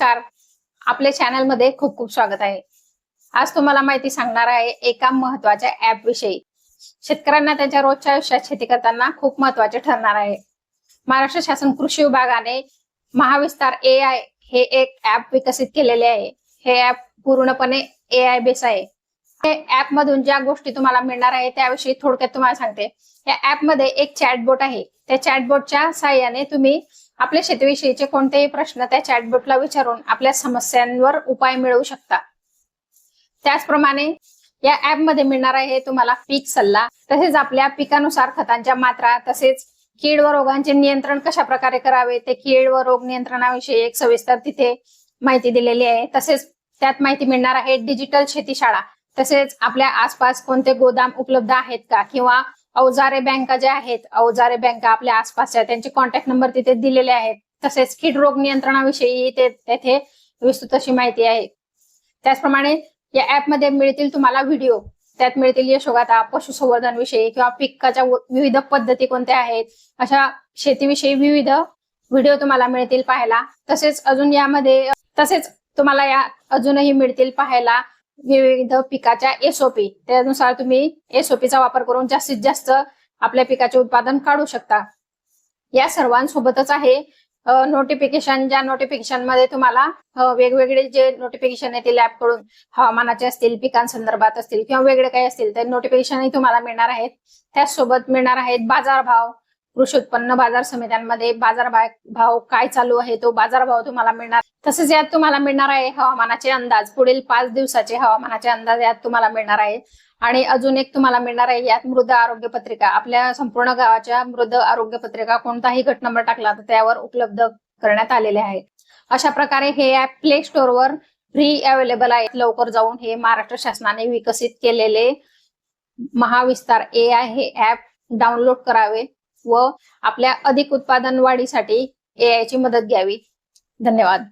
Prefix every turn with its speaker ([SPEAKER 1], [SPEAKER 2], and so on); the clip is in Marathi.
[SPEAKER 1] नमस्कार. आपल्या चॅनलमध्ये खूप खूप स्वागत आहे. आज तुम्हाला माहिती सांगणार आहे एका महत्त्वाच्या ऍप विषयी. शेतकऱ्यांना त्यांच्या रोजच्या आयुष्यात शेती करताना खूप महत्त्वाचे ठरणार आहे. महाराष्ट्र शासन कृषी विभागाने महाविस्तार ए आय हे एक ऍप विकसित केलेले आहे. हे ऍप पूर्णपणे ए आय बेस आहे. हे ऍप मधून ज्या गोष्टी तुम्हाला मिळणार आहे त्याविषयी थोडक्यात तुम्हाला सांगते. या ऍपमध्ये एक चॅटबोट आहे. त्या चॅटबोटच्या सहाय्याने तुम्ही आपल्या शेतीविषयीचे कोणतेही प्रश्न त्या चॅटबोटला विचारून आपल्या समस्यांवर उपाय मिळवू शकता. त्याचप्रमाणे या ऍपमध्ये मिळणार आहे तुम्हाला पीक सल्ला. तसेच आपल्या पिकानुसार खतांच्या मात्रा तसेच कीड व रोगांचे नियंत्रण कशा प्रकारे करावे ते कीड व रोग नियंत्रणाविषयी एक सविस्तर तिथे माहिती दिलेली आहे. तसेच त्यात माहिती मिळणार आहे डिजिटल शेती शाळा तसेच आपल्या आसपास कोणते गोदाम उपलब्ध आहेत का? किंवा अवजारे बँका ज्या आहेत अवजारे बँका आपल्या आसपासच्या त्यांचे कॉन्टॅक्ट नंबर तिथे दिलेले आहेत. तसेच किड रोग नियंत्रणाविषयी ते तेथे विस्तृत अशी माहिती आहे. त्याचप्रमाणे या ऍपमध्ये मिळतील तुम्हाला व्हिडिओ त्यात मिळतील यशोगाथा पशुसंवर्धन विषयी किंवा पिकाच्या विविध पद्धती कोणत्या आहेत अशा शेतीविषयी विविध व्हिडिओ तुम्हाला मिळतील पाहायला. तसेच अजून यामध्ये तसेच तुम्हाला या अजूनही मिळतील पाहायला विविध पिकाच्या एसओपी त्यानुसार तुम्ही एसओपीचा वापर करून जास्तीत जास्त आपल्या पिकाचे उत्पादन काढू शकता. या सर्वांसोबतच आहे नोटिफिकेशन ज्या नोटिफिकेशनमध्ये तुम्हाला वेगवेगळे जे नोटिफिकेशन येतील ऍपकडून हवामानाचे असतील पिकांसंदर्भात असतील किंवा वेगळे काही असतील ते नोटिफिकेशनही तुम्हाला मिळणार आहेत. त्याचसोबत मिळणार आहेत बाजारभाव. कृषी उत्पन्न बाजार समित्यांमध्ये बाजार भाव काय चालू आहे तो बाजार भाव तुम्हाला मिळणार. तसेच यात तुम्हाला मिळणार आहे हवामानाचे अंदाज. पुढील पाच दिवसाचे हवामानाचे अंदाज यात तुम्हाला मिळणार आहे. आणि अजून एक तुम्हाला मिळणार आहे यात मृद आरोग्य पत्रिका. आपल्या संपूर्ण गावाच्या मृद आरोग्य पत्रिका कोणताही गट नंबर टाकला तर त्यावर उपलब्ध करण्यात आलेले आहेत अशा प्रकारे हे ऍप प्ले स्टोअरवर फ्री अवेलेबल आहे. लवकर जाऊन हे महाराष्ट्र शासनाने विकसित केलेले महाविस्तार ए आय हे ऍप डाउनलोड करावे. व आपल्या अधिक उत्पादन वाढीसाठी ए ची मदत घ्यावी. धन्यवाद.